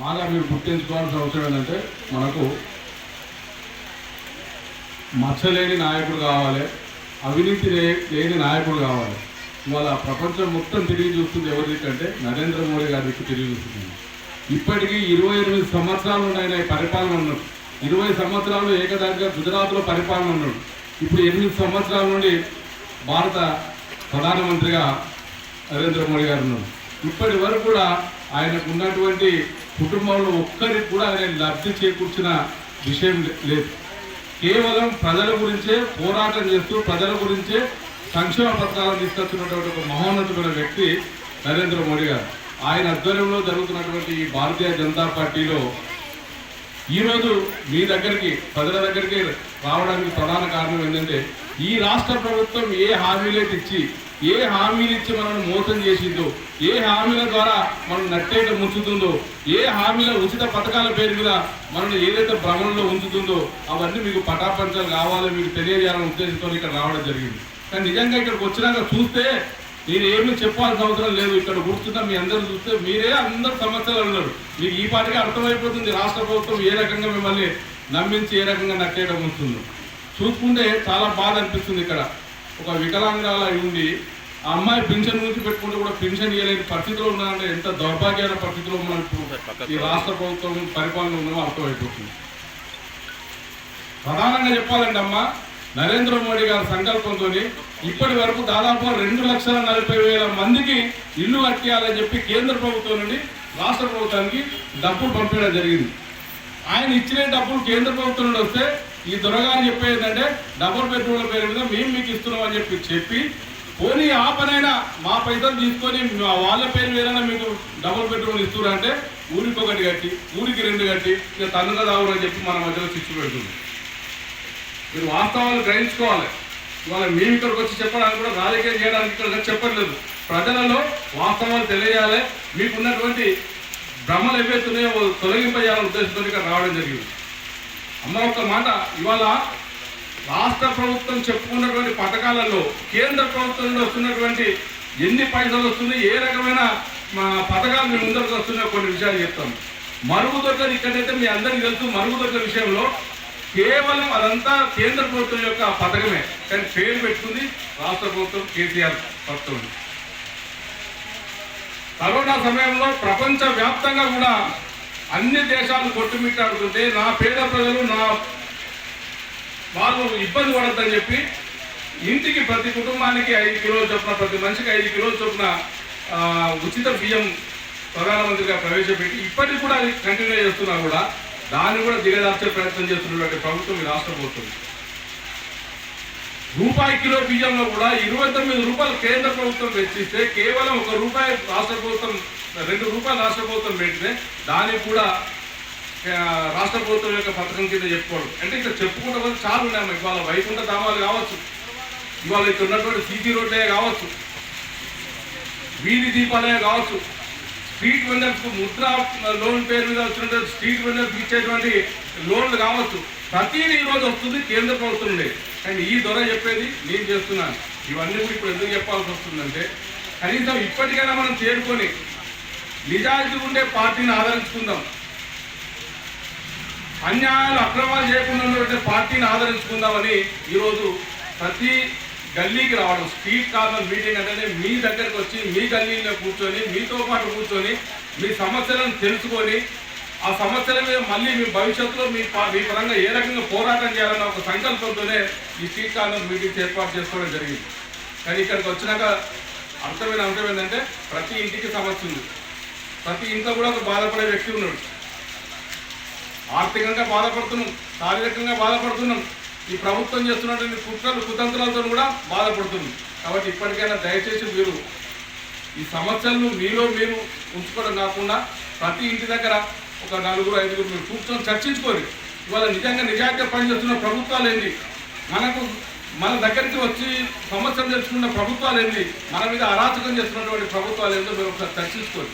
బాగా మీరు గుర్తించుకోవాల్సిన అవసరం ఏంటంటే మనకు మచ్చలేని నాయకుడు కావాలి అవినీతి లేని నాయకుడు కావాలి. ఇవాళ ప్రపంచం మొత్తం తిరిగి చూస్తుంది ఎవరికంటే నరేంద్ర మోడీ గారికి తిరిగి చూస్తుంది. ఇప్పటికీ ఇరవై ఎనిమిది సంవత్సరాలు ఆయన పరిపాలన ఉన్నాడు ఇరవై సంవత్సరాలు ఏకదాటిగా గుజరాత్లో పరిపాలన ఉన్నాడు ఇప్పుడు ఎనిమిది సంవత్సరాల నుండి భారత ప్రధానమంత్రిగా నరేంద్ర మోడీ గారు ఉన్నారు. ఇప్పటి వరకు కూడా ఆయనకు ఉన్నటువంటి కుటుంబంలో ఒక్కరికి కూడా ఆయన లబ్ధి చేకూర్చిన విషయం లేదు. కేవలం ప్రజల గురించే పోరాటం చేస్తూ ప్రజల గురించే సంక్షేమ పథకాలను తీసుకొచ్చినటువంటి ఒక మహోన్నతమైన వ్యక్తి నరేంద్ర మోడీ గారు. ఆయన ఆధ్వర్యంలో జరుగుతున్నటువంటి ఈ భారతీయ జనతా పార్టీలో ఈరోజు మీ దగ్గరికి ప్రజల దగ్గరికి రావడానికి ప్రధాన కారణం ఏంటంటే ఈ రాష్ట్ర ప్రభుత్వం ఏ హామీలైతే ఇచ్చి ఏ హామీలు ఇచ్చి మనల్ని మోసం చేసిందో ఏ హామీల ద్వారా మనం నట్టేట ముంచుతుందో ఏ హామీల ఉచిత పథకాల పేరు మీద మనల్ని ఏదైతే భ్రమణంలో ఉంచుతుందో అవన్నీ మీకు పటాపంచాలు కావాలో మీకు తెలియజేయాలనే ఉద్దేశంతో ఇక్కడ రావడం జరిగింది. కానీ నిజంగా ఇక్కడికి వచ్చినాక చూస్తే నేను ఏమీ చెప్పాల్సిన అవసరం లేదు. ఇక్కడ కూర్చున్నా మీ అందరూ చూస్తే మీరే అందరు సమస్యలు ఉన్నారు. మీకు ఈ పాటికి అర్థమైపోతుంది. రాష్ట్ర ప్రభుత్వం ఏ రకంగా మిమ్మల్ని నమ్మించి ఏ రకంగా నట్టేయడం ఉంటుందో చూసుకుంటే చాలా బాధ అనిపిస్తుంది ఇక్కడ. ఒక వికలాంగాల ఉండి ఆ అమ్మాయి పింఛన్ గురించి పెట్టుకుంటే కూడా పింఛన్ ఇవ్వలేని పరిస్థితిలో ఉన్నారంటే ఎంత దౌర్భాగ్యమైన పరిస్థితిలో మనం ఇప్పుడు ఈ రాష్ట్ర ప్రభుత్వం పరిపాలన ఉన్నామో అర్థమైపోతుంది. ప్రధానంగా చెప్పాలంటే అమ్మ నరేంద్ర మోడీ గారి సంకల్పంతో ఇప్పటి వరకు దాదాపు రెండు లక్షల నలభై వేల మందికి ఇల్లు కట్టియాలని చెప్పి కేంద్ర ప్రభుత్వం నుండి రాష్ట్ర ప్రభుత్వానికి డబ్బులు పంపించడం జరిగింది. ఆయన ఇచ్చిన డబ్బులు కేంద్ర ప్రభుత్వం నుండి వస్తే ఈ దొరగారు చెప్పేదంటే డబుల్ బెడ్రూమ్ల పేరు మీద మేము మీకు ఇస్తున్నాం అని చెప్పి చెప్పి పోనీ ఆ పనైనా మా పైసలు తీసుకొని వాళ్ళ పేరు వేరైనా మీకు డబుల్ బెడ్రూమ్లు ఇస్తున్నారు అంటే ఊరికి ఒకటి కట్టి ఊరికి రెండు కట్టి ఇక తన్నుగా దావురు అని చెప్పి మన మధ్యలో శిక్ష పెడుతుంది. మీరు వాస్తవాలు గ్రహించుకోవాలి. ఇవాళ మేము ఇక్కడికి వచ్చి చెప్పడానికి కూడా రాజకీయం చేయడానికి ఇక్కడ చెప్పట్లేదు. ప్రజలలో వాస్తవాలు తెలియాలి. మీకున్నటువంటి భ్రమలు ఏవైతున్నాయో తొలగింపజేయాలనే ఉద్దేశంతో ఇక్కడ రావడం జరిగింది. అమ్మ ఒక్క మాట. ఇవాళ రాష్ట్ర ప్రభుత్వం చెప్పుకున్నటువంటి పథకాలలో కేంద్ర ప్రభుత్వం నుండి వస్తున్నటువంటి ఎన్ని పైసలు వస్తున్నాయి ఏ రకమైన మా పథకాలు మీ ముందరకు వస్తున్నాయో కొన్ని విషయాలు చెప్తాను మరుగుదొడ్ల ఇక్కడైతే మీ అందరికీ తెలుసు. మరుగుదొడ్ల విషయంలో కేవలం అదంతా కేంద్ర ప్రభుత్వం యొక్క పథకమే. కానీ పేరు పెట్టుకుంది రాష్ట్ర ప్రభుత్వం కేసీఆర్ ప్రభుత్వం. కరోనా సమయంలో ప్రపంచ వ్యాప్తంగా కూడా అన్ని దేశాలు కొట్టుమిట్టాడుతుంటే నా పేద ప్రజలు నా వాళ్ళు ఇబ్బంది పడద్దని చెప్పి ఇంటికి ప్రతి కుటుంబానికి ఐదు కిలోలు చొప్పున ప్రతి మనిషికి ఐదు కిలోలు చొప్పున ఉచిత బియ్యం ప్రధానమంత్రిగా ప్రవేశపెట్టి ఇప్పటికి కూడా అది కంటిన్యూ చేస్తున్నా కూడా దాన్ని కూడా దిగదార్చే ప్రయత్నం చేస్తున్నటువంటి ప్రభుత్వం ఈ రాష్ట్ర ప్రభుత్వం. రూపాయి కిలో బియ్యంలో కూడా ఇరవై తొమ్మిది రూపాయలు కేంద్ర ప్రభుత్వం వెచ్చిస్తే కేవలం ఒక రూపాయి రాష్ట్ర ప్రభుత్వం రెండు రూపాయలు రాష్ట్ర ప్రభుత్వం పెడితే దానికి కూడా రాష్ట్ర ప్రభుత్వం యొక్క పథకం కింద చెప్పుకోవడం. అంటే ఇక్కడ చెప్పుకుంటే కొంచెం చాలా ఉన్నాయి ఇవాళ వైకుంఠ ధామాలు కావచ్చు ఇవాళ ఇక్కడ ఉన్నటువంటి సీసీ రోడ్లే కావచ్చు వీధి దీపాలే కావచ్చు స్ట్రీట్ వెండర్స్ ముద్ర లోన్ పేరు మీద వచ్చినటువంటి స్ట్రీట్ వెండర్స్ ఇచ్చేటువంటి లోన్లు కావచ్చు. ప్రతిదీ ఈ రోజు వస్తుంది కేంద్ర ప్రభుత్వం నుండి కానీ ఈ దొర చెప్పేది నేను చేస్తున్నాను. ఇవన్నీ కూడా ఇప్పుడు ఎందుకు చెప్పాల్సి వస్తుందంటే కనీసం ఇప్పటికైనా మనం చేరుకొని నిజాయితీ ఉండే పార్టీని ఆదరించుకుందాం. అన్యాయాలు అక్రమాలు చేయకుండా ఉన్నటువంటి పార్టీని ఆదరించుకుందామని ఈరోజు ప్రతి గల్లీకి రావడం. స్ట్రీట్ కార్నర్ మీటింగ్ అంటేనే మీ దగ్గరకు వచ్చి మీ గల్లీలో కూర్చొని మీతో పాటు కూర్చొని మీ సమస్యలను తెలుసుకొని ఆ సమస్యల మీద మళ్ళీ మీ భవిష్యత్తులో మీ పా- మీ పరంగా ఏ రకంగా పోరాటం చేయాలన్న ఒక సంకల్పంతోనే ఈ స్ట్రీట్ కార్నర్ మీటింగ్స్ ఏర్పాటు చేసుకోవడం జరిగింది. కానీ ఇక్కడికి వచ్చినాక అర్థమైన అంశం ఏంటంటే ప్రతి ఇంటికి సమస్య ఉంది. ప్రతి ఇంట్లో కూడా ఒక బాధపడే వ్యక్తి ఉన్నాడు. ఆర్థికంగా బాధపడుతున్నాం శారీరకంగా బాధపడుతున్నాం ఈ ప్రభుత్వం చేస్తున్నటువంటి కుట్రలు కుతంత్రాలతో కూడా బాధపడుతుంది. కాబట్టి ఇప్పటికైనా దయచేసి మీరు ఈ సమస్యలను మీలో మీరు ఉంచుకోవడం కాకుండా ప్రతి ఇంటి దగ్గర ఒక నలుగురు ఐదుగురు మీరు కూర్చొని చర్చించుకోండి ఇవాళ నిజంగా నిజాయితీ పనిచేస్తున్న ప్రభుత్వాలు ఏంటి? మనకు మన దగ్గరికి వచ్చి సమస్యలు తెచ్చుకున్న ప్రభుత్వాలు ఏంటి? మన మీద అరాచకం చేస్తున్నటువంటి ప్రభుత్వాలు ఏంటో మీరు ఒకసారి చర్చించుకోండి